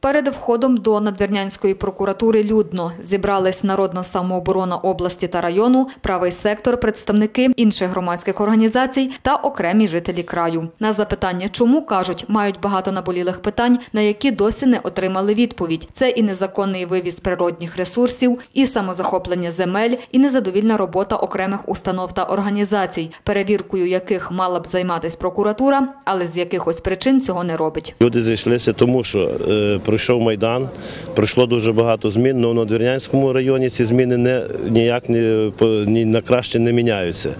Перед входом до Надвірнянської прокуратури людно зібрались народна самооборона області та району, правий сектор, представники інших громадських організацій та окремі жителі краю. На запитання, чому кажуть, мають багато наболілих питань, на які досі не отримали відповідь. Це і незаконний вивіз природних ресурсів, і самозахоплення земель, і незадовільна робота окремих установ та організацій, перевіркою яких мала б займатися прокуратура, але з якихось причин цього не робить. Люди зайшлися тому, що е, пройшов Майдан, пройшло дуже багато змін, але в Надвірнянському районі ці зміни не, ніяк не, ні на краще не міняються.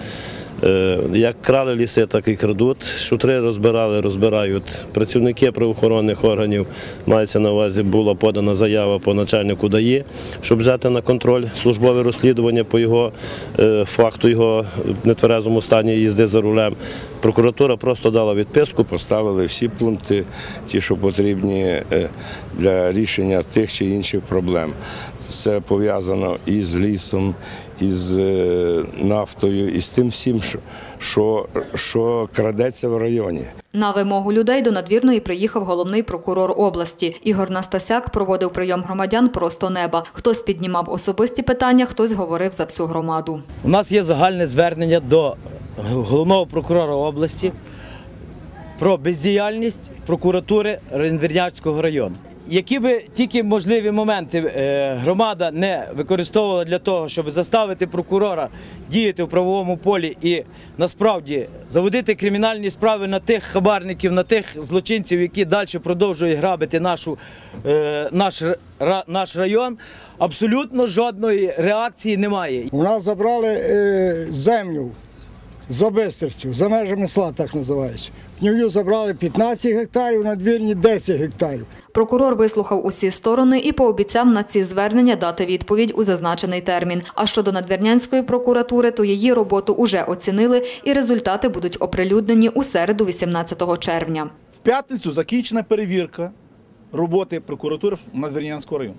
Е, Як крали ліси, так і крадуть. Шутри розбирали, розбирають. Працівники правоохоронних органів мається на увазі, була подана заява по начальнику ДАІ, щоб взяти на контроль службове розслідування по його е, факту його нетверезому стані їзди за рулем. Прокуратура просто дала відписку, Поставили всі пункти, ті, що потрібні е, для рішення тих чи інших проблем. Це пов'язано і з лісом, і з нафтою, і з тим всім, що, що, що крадеться в районі. На вимогу людей до надвірної приїхав головний прокурор області. Ігор Настасяк проводив прийом громадян просто неба. Хтось піднімав особисті питання, хтось говорив за всю громаду. У нас є загальне звернення до головного прокурора області про бездіяльність прокуратури Рендвірнянського району. Які би тільки можливі моменти е, громада не використовувала для того, щоб заставити прокурора діяти в правовому полі і насправді заводити кримінальні справи на тих хабарників, на тих злочинців, які далі продовжують грабити нашу, е, наш, наш район, абсолютно жодної реакції немає. У нас забрали е, землю за Бистрицю, за межами села так називається. В Нью забрали 15 гектарів, на двірні 10 гектарів. Прокурор вислухав усі сторони і пообіцяв на ці звернення дати відповідь у зазначений термін. А щодо Надвірнянської прокуратури, то її роботу уже оцінили і результати будуть оприлюднені у середу 18 червня. В п'ятницю закінчена перевірка роботи прокуратури Надвірнянського району.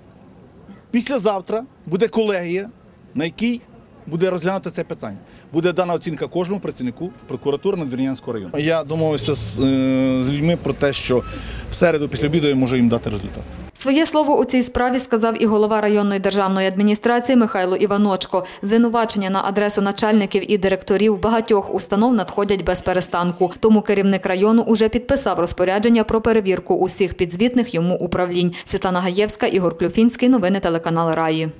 Післязавтра буде колегія, на якій буде розглянути це питання. Буде дана оцінка кожному працівнику прокуратури Надвірнянського району. Я домовився з, е, з людьми про те, що в середу після обіду я можу їм дати результат. Своє слово у цій справі сказав і голова районної державної адміністрації Михайло Іваночко. Звинувачення на адресу начальників і директорів багатьох установ надходять без перестанку. Тому керівник району уже підписав розпорядження про перевірку усіх підзвітних йому управлінь. Світлана Гаєвська, Ігор Клюфінський. Новини телеканал Раї.